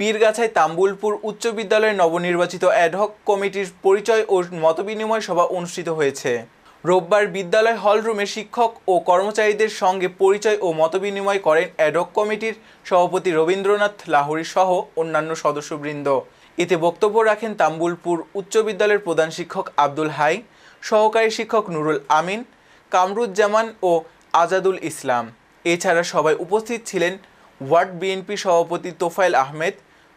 পীরগাছায় তাম্বুলপুর উচ্চ বিদ্যালয়ের নবনির্বাচিত অ্যাডহক কমিটির পরিচয় ও মতবিনিময় সভা অনুষ্ঠিত হয়েছে। রোববার বিদ্যালয় হলরুমে শিক্ষক ও কর্মচারীদের সঙ্গে পরিচয় ও মতবিনিময় করেন অ্যাডহক কমিটির সভাপতি রবীন্দ্রনাথ লাহোরী সহ অন্যান্য সদস্যবৃন্দ। এতে বক্তব্য রাখেন তাম্বুলপুর উচ্চ বিদ্যালয়ের প্রধান শিক্ষক আব্দুল হাই, সহকারী শিক্ষক নুরুল আমিন, কামরুজ্জামান ও আজাদুল ইসলাম। এছাড়া সবাই উপস্থিত ছিলেন ওয়ার্ড বিএনপি সভাপতি তোফায়েল আহমেদ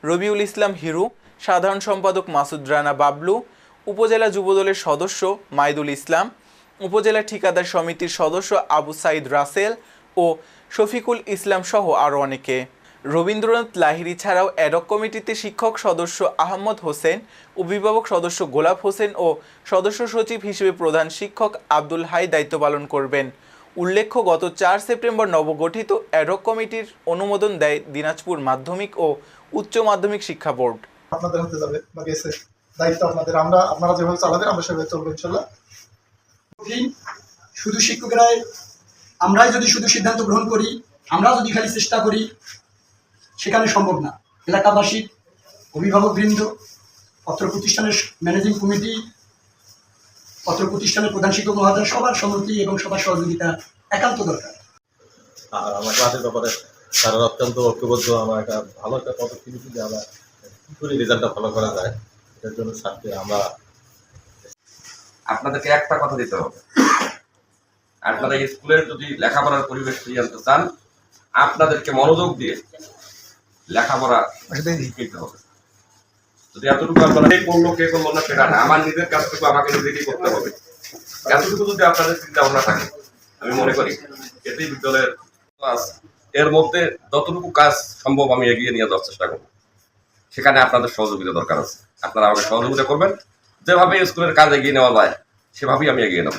রবিউল ইসলাম হিরু, সাধারণ সম্পাদক মাসুদ রানা বাবলু, উপজেলা যুবদলের সদস্য মাইদুল ইসলাম, উপজেলা ঠিকাদার সমিতির সদস্য আবু সাইদ রাসেল ও শফিকুল ইসলাম সহ আরও অনেকে। রবীন্দ্রনাথ লাহিড়ী ছাড়াও অ্যাডক কমিটিতে শিক্ষক সদস্য আহমদ হোসেন, অভিভাবক সদস্য গোলাপ হোসেন ও সদস্য সচিব হিসেবে প্রধান শিক্ষক আব্দুল হাই দায়িত্ব পালন করবেন। উল্লেখ্য, গত চার সেপ্টেম্বর নবগঠিত অ্যাডক কমিটির অনুমোদন দেয় দিনাজপুর মাধ্যমিক ও উচ্চ মাধ্যমিক শিক্ষা বোর্ড। আপনাদের হাতে যাবে, বা গেছে। দায়িত্ব আপনাদের। আমরা, আপনারা যেভাবে চালাবেন, আমরা সেভাবে চলবো ইনশাল্লাহ শুধু শিক্ষকেরাই, আমরাই যদি শুধু সিদ্ধান্ত গ্রহণ করি আমরা যদি খালি চেষ্টা করি, সেখানে সম্ভব না। এলাকাবাসী, অভিভাবকবৃন্দ, পত্র প্রতিষ্ঠানের ম্যানেজিং কমিটি পত্র প্রতিষ্ঠানের প্রধান শিক্ষক মহোদয় সবার সম্মতি এবং সবার সহযোগিতা একান্ত দরকার। আর আমার ক্লাসের ব্যাপারে তারা অত্যন্ত ঐক্যবদ্ধ। আমার একটা ভালো একটা পদক্ষেপ নিয়েছি যে আমরা কী করে রেজাল্টটা ভালো করা যায় এটার জন্য স্যারকে আমরা আপনাদেরকে একটা কথা দিতে হবে। আপনারা স্কুলের যদি লেখাপড়ার পরিবেশ ফিরিয়ে আনতে চান আপনাদেরকে মনোযোগ দিয়ে লেখাপড়া শিখতে হবে। যদি এতটুকু আপনারা করল, কে করল না, সেটা আমার নিজের কাজটুকু আমাকে নিজেকেই করতে হবে? এতটুকু যদি আপনাদের চিন্তা ভাবনা থাকে, আমি মনে করি এতেই বিদ্যালয়ের কাজ এর মধ্যে যতটুকু কাজ সম্ভব আমি এগিয়ে নিয়ে যাওয়ার চেষ্টা করব। সেখানে আপনাদের সহযোগিতা দরকার আছে। আপনারা আমাকে সহযোগিতা করবেন। যেভাবে স্কুলের কাজ এগিয়ে নেওয়া যায়, সেভাবেই আমি এগিয়ে নেব।